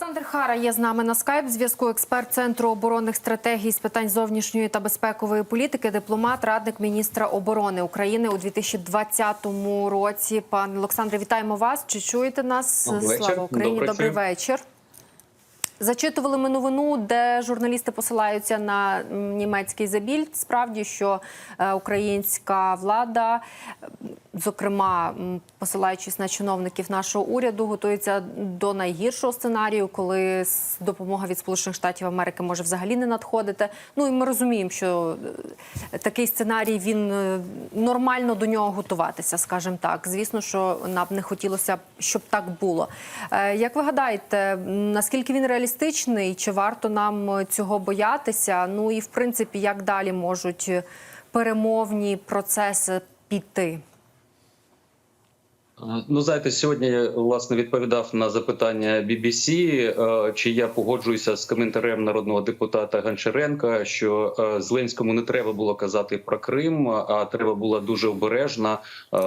Олександр Хара є з нами на скайп. Зв'язку експерт центру оборонних стратегій з питань зовнішньої та безпекової політики, дипломат, радник міністра оборони України у 2020 році. Пане Олександре, вітаємо вас. Чи чуєте нас? Добрий. Слава Україні! Добрий Добрий вечір. Зачитували ми новину, де журналісти посилаються на німецький забіль. Справді, що е, українська влада, зокрема, посилаючись на чиновників нашого уряду, готується до найгіршого сценарію, коли допомога від Сполучених Штатів Америки може взагалі не надходити. Ну і ми розуміємо, що е, такий сценарій він е, нормально до нього готуватися, скажімо так. Звісно, що нам не хотілося, щоб так було. Е, Як ви гадаєте, наскільки він реалістичний? Чи варто нам цього боятися? Ну і в принципі, як далі можуть перемовні процеси піти? Ну, знаєте, сьогодні я власне відповідав на запитання BBC, е, чи я погоджуюся з коментарем народного депутата Гончаренка, що е, Зеленському не треба було казати про Крим, а треба було дуже обережно е,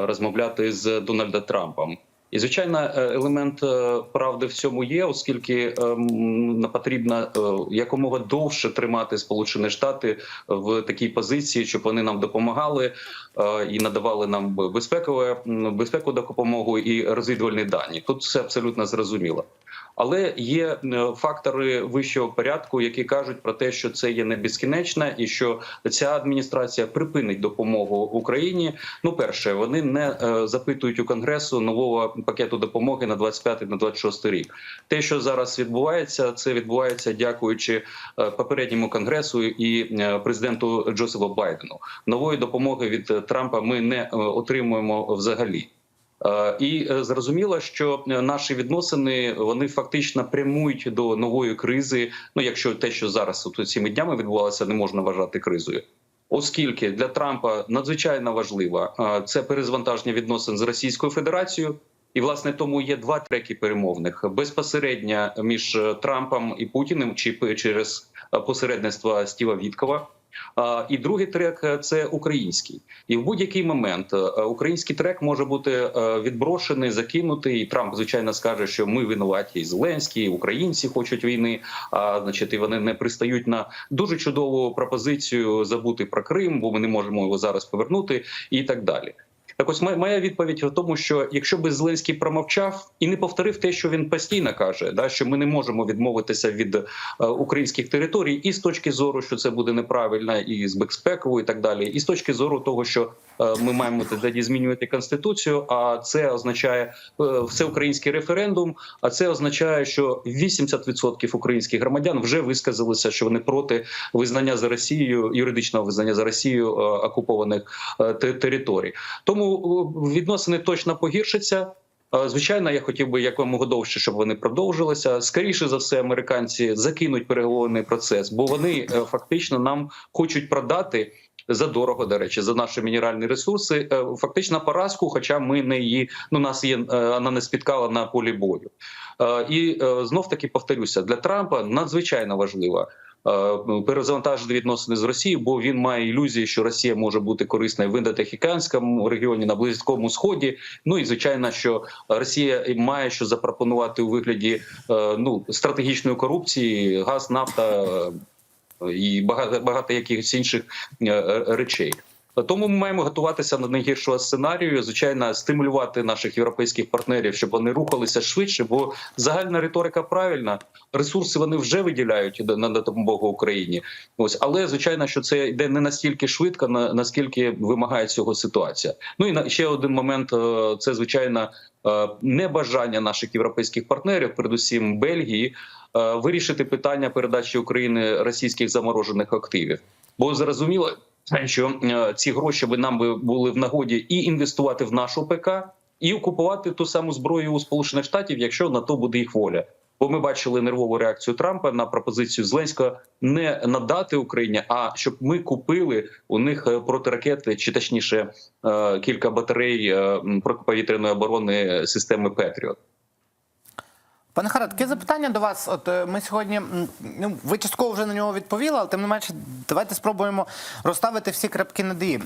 розмовляти з Дональдом Трампом. І звичайно, е, елемент е, правди в цьому є, оскільки ем, потрібно е, якомога довше тримати Сполучені Штати в такій позиції, щоб вони нам допомагали е, і надавали нам безпекову безпеку допомогу і розвідувальні дані. Тут все абсолютно зрозуміло. Але є е, фактори вищого порядку, які кажуть про те, що це є не безкінечне, і що ця адміністрація припинить допомогу Україні. Ну, перше, вони не е, запитують у конгресу нового пакету допомоги на 25 на 26 рік. Те, що зараз відбувається, це відбувається дякуючи е, попередньому конгресу і президенту Джозефу Байдену. Нової допомоги від Трампа ми не отримуємо взагалі. Е, І е, зрозуміло, що е, наші відносини вони фактично прямують до нової кризи. Ну, якщо те, що зараз от цими днями відбувалося, не можна вважати кризою. Оскільки для Трампа надзвичайно важливо це перезвантаження відносин з Російською Федерацією, і власне тому є два треки перемовних безпосередньо між Трампом і Путіним, чи через посередництво Стіва Віткова. І другий трек е, це український, і в будь-який момент е, український трек може бути е, відброшений, закинутий. І Трамп звичайно скаже, що ми винуваті, і Зеленський, і українці хочуть війни. А значить, і вони не пристають на дуже чудову пропозицію забути про Крим, бо ми не можемо його зараз повернути, і так далі. Так ось моя- відповідь в тому, що якщо би Зеленський промовчав і не повторив те, що він постійно каже, да що ми не можемо відмовитися від е, українських територій, і з точки зору, що це буде неправильно, і з безпековою, і так далі, і з точки зору того, що е, ми маємо тоді змінювати конституцію. А це означає е, всеукраїнський референдум. А це означає, що 80% українських громадян вже висказалися, що вони проти визнання за Росією, юридичного визнання за Росією окупованих те- територій. Тому е, відносини точно погіршаться. Е, Звичайно, я хотів би якомога довше, щоб вони продовжилися. Скоріше за все, американці закинуть переговорний процес, бо вони е, фактично нам хочуть продати за дорого, до речі, за наші мінеральні ресурси. е, Фактично поразку, хоча ми не її ну нас є вона не спіткала на полі бою. І знов таки повторюся, для Трампа надзвичайно важливо. Е, Перезавантажити відносини з Росією, бо він має ілюзії, що Росія може бути корисна в індотехіканському регіоні на близькому сході. Ну і звичайно, що Росія має що запропонувати у вигляді е, ну стратегічної корупції, газ, нафта е, і багато багато якихось інших речей. Тому ми маємо готуватися до найгіршого сценарію. Звичайно, стимулювати наших європейських партнерів, щоб вони рухалися швидше. Бо загальна риторика правильна. Ресурси вони вже виділяють на допомогу Україні. Ось, але звичайно, що це йде не настільки швидко, наскільки вимагає цього ситуація. Ну і ще один момент е, це звичайно е, небажання наших європейських партнерів, передусім Бельгії, е, вирішити питання передачі України російських заморожених активів. Бо зрозуміло, що е, ці гроші би нам би були в нагоді і інвестувати в нашу ПК, і купувати ту саму зброю у Сполучених Штатів, якщо на то буде їх воля. Бо ми бачили нервову реакцію Трампа на пропозицію Зеленського не надати Україні, а щоб ми купили у них е, протиракети, чи точніше е, кілька батарей протиповітряної оборони системи Петріот. Пане Харе, таке запитання до вас. От е, ми сьогодні, ну ви частково вже на нього відповіли, але тим не менше, давайте спробуємо розставити всі крапки над «і».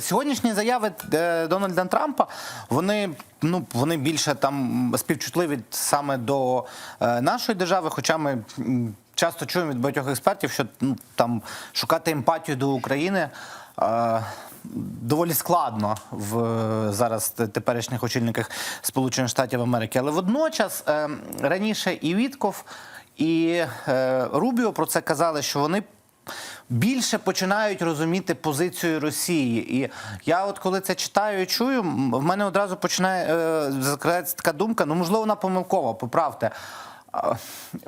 Сьогоднішні заяви е, Дональда Трампа, вони ну вони більше там співчутливі саме до е, нашої держави, хоча ми. Часто чуємо від багатьох експертів, що ну, там шукати емпатію до України доволі складно в е, зараз теперішніх очільниках Сполучених Штатів Америки. Але водночас е, раніше і Вітков, і е, Рубіо про це казали, що вони. Більше починають розуміти позицію Росії, і я, от коли це читаю і чую, в мене одразу починає е, закрадається така думка. Ну можливо, вона помилкова, поправте.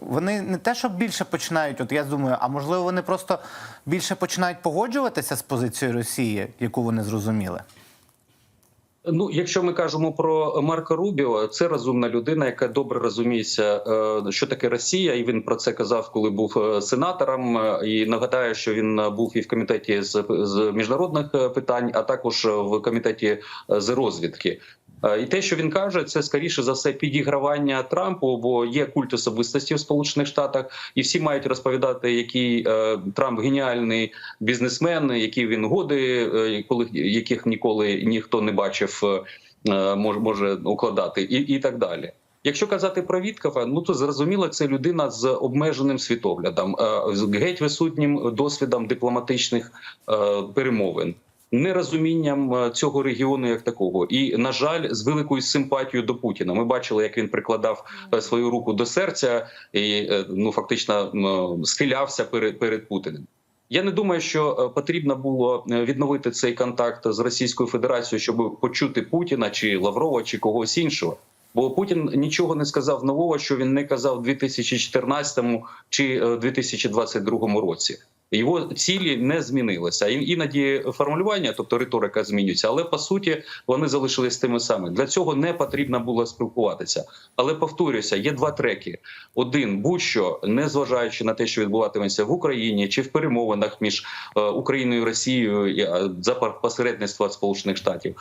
Вони не те, що більше починають, от я думаю, а можливо, вони просто більше починають погоджуватися з позицією Росії, яку вони зрозуміли. Ну, якщо ми кажемо про Марка Рубіо, це розумна людина, яка добре розуміється, е, що таке Росія, і він про це казав, коли був е, сенатором. Е, І нагадаю, що він був і в комітеті з, міжнародних питань, а також в комітеті з розвідки. Е, І те, що він каже, це скоріше за все підігравання Трампу, бо є культ особистості в Сполучених Штатах, і всі мають розповідати, який е, Трамп геніальний бізнесмен, які він угоди, е, коли яких ніколи ніхто не бачив, е, може може укладати, і, і так далі. Якщо казати про Віткова, ну то зрозуміло, це людина з обмеженим світоглядом, е, з геть висутнім досвідом дипломатичних е, перемовин нерозумінням е, цього регіону як такого, і на жаль, з великою симпатією до Путіна. Ми бачили, як він прикладав е, свою руку до серця і е, ну фактично схилявся перед, перед Путіним. Я не думаю, що потрібно було відновити цей контакт з Російською Федерацією, щоб почути Путіна чи Лаврова, чи когось іншого. Бо Путін нічого не сказав нового, що він не казав у 2014 чи е, 2022 році. Його цілі не змінилися. Іноді формулювання, тобто риторика, змінюється, але по суті вони залишились тими самими. Для цього не потрібно було спілкуватися. Але повторюся, є два треки: один будь-що, не зважаючи на те, що відбуватиметься в Україні чи в перемовинах між е, Україною і Росією е, за посередництва Сполучених Штатів,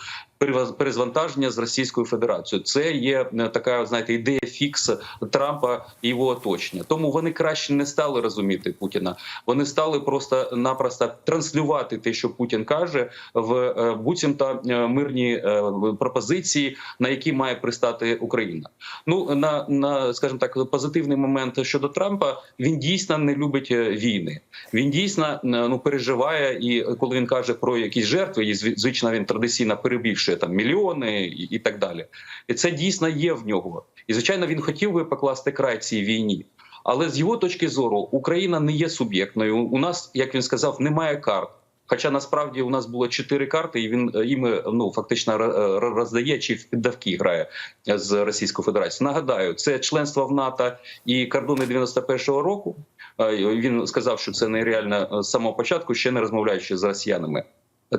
перезвантаження з Російською Федерацією. Це є е, така, знаєте, ідея фікс Трампа і його оточення. Тому вони краще не стали розуміти Путіна. Вони стали просто-напросто транслювати те, що Путін каже, в е, буцімто е, мирні е, пропозиції, на які має пристати Україна. Ну на, на скажімо так, позитивний момент щодо Трампа. Він дійсно не любить війни. Він дійсно ну переживає, і коли він каже про якісь жертви, і зв- звично він традиційно перебільшує там мільйони і, і так далі. І це дійсно є в нього. І звичайно, він хотів би покласти край цій війні. Але з його точки зору Україна не є суб'єктною. У нас, як він сказав, немає карт. Хоча насправді у нас було чотири карти, і він е, іми ну фактично е, роздає чи в піддавки грає з Російською Федерацією. Нагадаю, це членство в НАТО і кордони 91-го року. Е, Він сказав, що це нереально з самого початку, ще не розмовляючи з росіянами.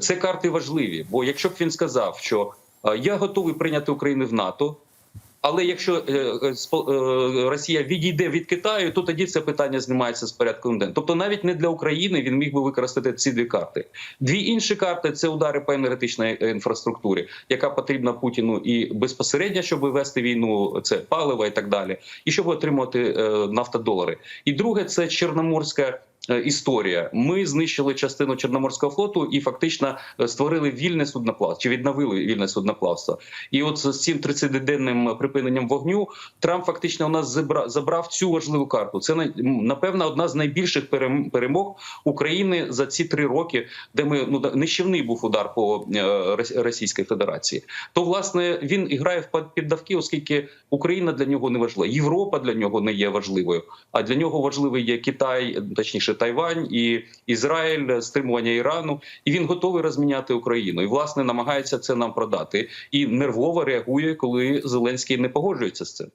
Це карти важливі. Бо якщо б він сказав, що е, я готовий прийняти Україну в НАТО. Але якщо е, е, е, Росія відійде від Китаю, то тоді це питання знімається з порядку денного. Тобто, навіть не для України він міг би використати ці дві карти. Дві інші карти це удари по енергетичній інфраструктурі, яка потрібна Путіну і безпосередньо, щоб вести війну, це паливо і так далі, і щоб отримувати нафтодолари. І друге, це Чорноморська. Е, Історія. Ми знищили частину Чорноморського флоту і фактично е, створили вільне судноплавство чи відновили вільне судноплавство. І от з цим 30-денним припиненням вогню Трамп фактично у нас забрав, забрав цю важливу карту. Це напевно одна з найбільших перемог України за ці три роки, де ми ну нищівний був удар по е, Рос- Російській Федерації. То власне він грає в піддавки, оскільки Україна для нього не важлива, Європа для нього не є важливою. А для нього важливий є Китай, точніше Тайвань і Ізраїль, стримування Ірану, і він готовий розміняти Україну. І власне намагається це нам продати і нервово реагує, коли Зеленський не погоджується з цим.